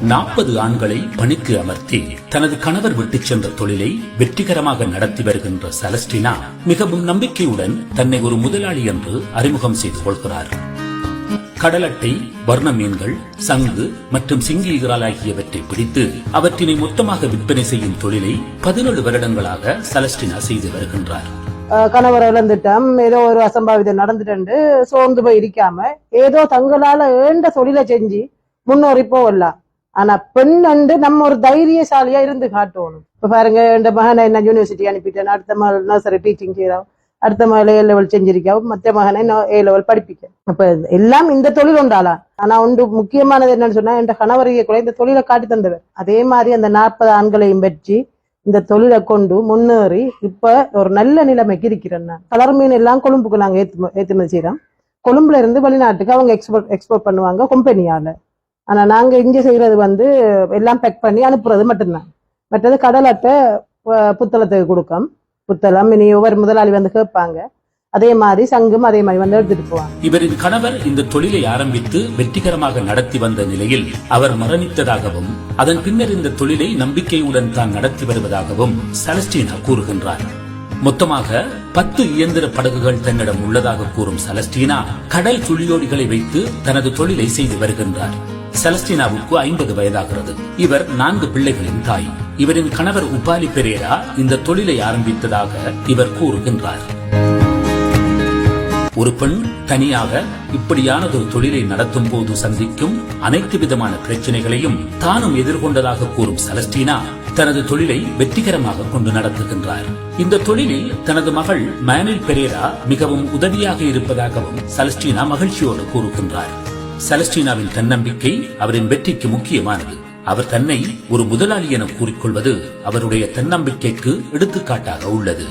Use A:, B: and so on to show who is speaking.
A: நாற்பது ஆண்களை பணிக்கு அமர்த்தி தனது கணவர் விட்டுச் சென்ற தொழிலை வெற்றிகரமாக நடத்தி வருகின்ற செலஸ்டினா மிகவும் நம்பிக்கையுடன் தன்னை ஒரு முதலாளி என்று அறிமுகம் செய்து கொள்கிறார். கடலட்டை வர்ண மீன்கள் சங்கு மற்றும் சிங்கி இறால் ஆகியவற்றை பிடித்து அவற்றினை மொத்தமாக விற்பனை செய்யும் தொழிலை பதினேழு வருடங்களாக செலஸ்டினா செய்து வருகின்றார்.
B: கணவரை இழந்துட்டோம் ஏதோ ஒரு அசம்பாவிதம் நடந்துட்டு சோர்ந்து போய் இருக்காம ஏதோ தங்களால ஏண்ட தொழிலை செஞ்சு முன்னோறி போகலாம் ஆனா பெண் வந்து நம்ம ஒரு தைரியசாலியா இருந்து காட்டணும் இப்ப பாருங்க இந்த மகனை நான் யூனிவர்சிட்டி அனுப்பிட்டேன் அடுத்த மகள் நர்சரி டீச்சிங் செய்யறோம் அடுத்த மகளை ஏ லெவல் செஞ்சிருக்கா மற்ற மகனை ஏ லெவல் படிப்பிக்க அப்ப எல்லாம் இந்த தொழில் உண்டாலா ஆனா ஒன்று முக்கியமானது என்னன்னு சொன்னா என் கணவரையை கூட இந்த தொழிலை காட்டி தந்தவர் அதே மாதிரி அந்த நாற்பது ஆண்களையும் பற்றி இந்த தொழிலை கொண்டு முன்னேறி இப்ப ஒரு நல்ல நிலைமைக்கு இருக்கிறேன் கலர் மீன் எல்லாம் கொழும்புக்கு நாங்க ஏத்து ஏற்றுமதி செய்யறோம் கொழும்புல இருந்து வெளிநாட்டுக்கு அவங்க எக்ஸ்போர்ட் எக்ஸ்போர்ட் பண்ணுவாங்க கம்பெனியால ஆனா நாங்க இங்க செய்யறது வந்து எல்லாம் பேக் பண்ணி அனுப்புறது மட்டும்தான். மற்றது கடல் புத்தளத்துக்கு கொடுக்கும். புத்தளம் இனி ஒவ்வொரு முதலாளி வந்து கேட்பாங்க. அதே மாதிரி சங்கும் அதே மாதிரி வந்து எடுத்துட்டு போவாங்க.
A: இவரின் கணவர் இந்த தொழிலை ஆரம்பித்து வெற்றிகரமாக நடத்தி வந்த நிலையில் அவர் மரணித்ததாகவும் அதன் பின்னர் இந்த தொழிலை நம்பிக்கையுடன் தான் நடத்தி வருவதாகவும் சலஸ்டீனா கூறுகின்றார். மொத்தமாக பத்து இயந்திர படகுகள் தன்னிடம் உள்ளதாக கூறும் சலஸ்டீனா கடல் துளியோடிகளை வைத்து தனது தொழிலை செய்து வருகின்றார். செலஸ்டினாவுக்கு ஐம்பது வயதாகிறது. இவர் நான்கு பிள்ளைகளின் தாய். இவரின் கணவர் உபாலி பெரேரா இந்த தொழிலை ஆரம்பித்ததாக இவர் கூறுகின்றார். ஒரு பெண் தனியாக இப்படியானதொரு தொழிலை நடத்தும் போது சந்திக்கும் அனைத்து விதமான பிரச்சனைகளையும் தானும் எதிர்கொண்டதாக கூறும் செலஸ்டீனா தனது தொழிலை வெற்றிகரமாக கொண்டு நடத்துகின்றார். இந்த தொழிலில் தனது மகள் மேனில் பெரேரா மிகவும் உதவியாக இருப்பதாகவும் செலஸ்டீனா மகிழ்ச்சியோடு கூறுகின்றார். செலஸ்டீனாவின் தன்னம்பிக்கை அவரின் வெற்றிக்கு முக்கியமானது. அவர் தன்னை ஒரு முதலாளி என கூறிக்கொள்வது அவருடைய தன்னம்பிக்கைக்கு எடுத்துக்காட்டாக உள்ளது.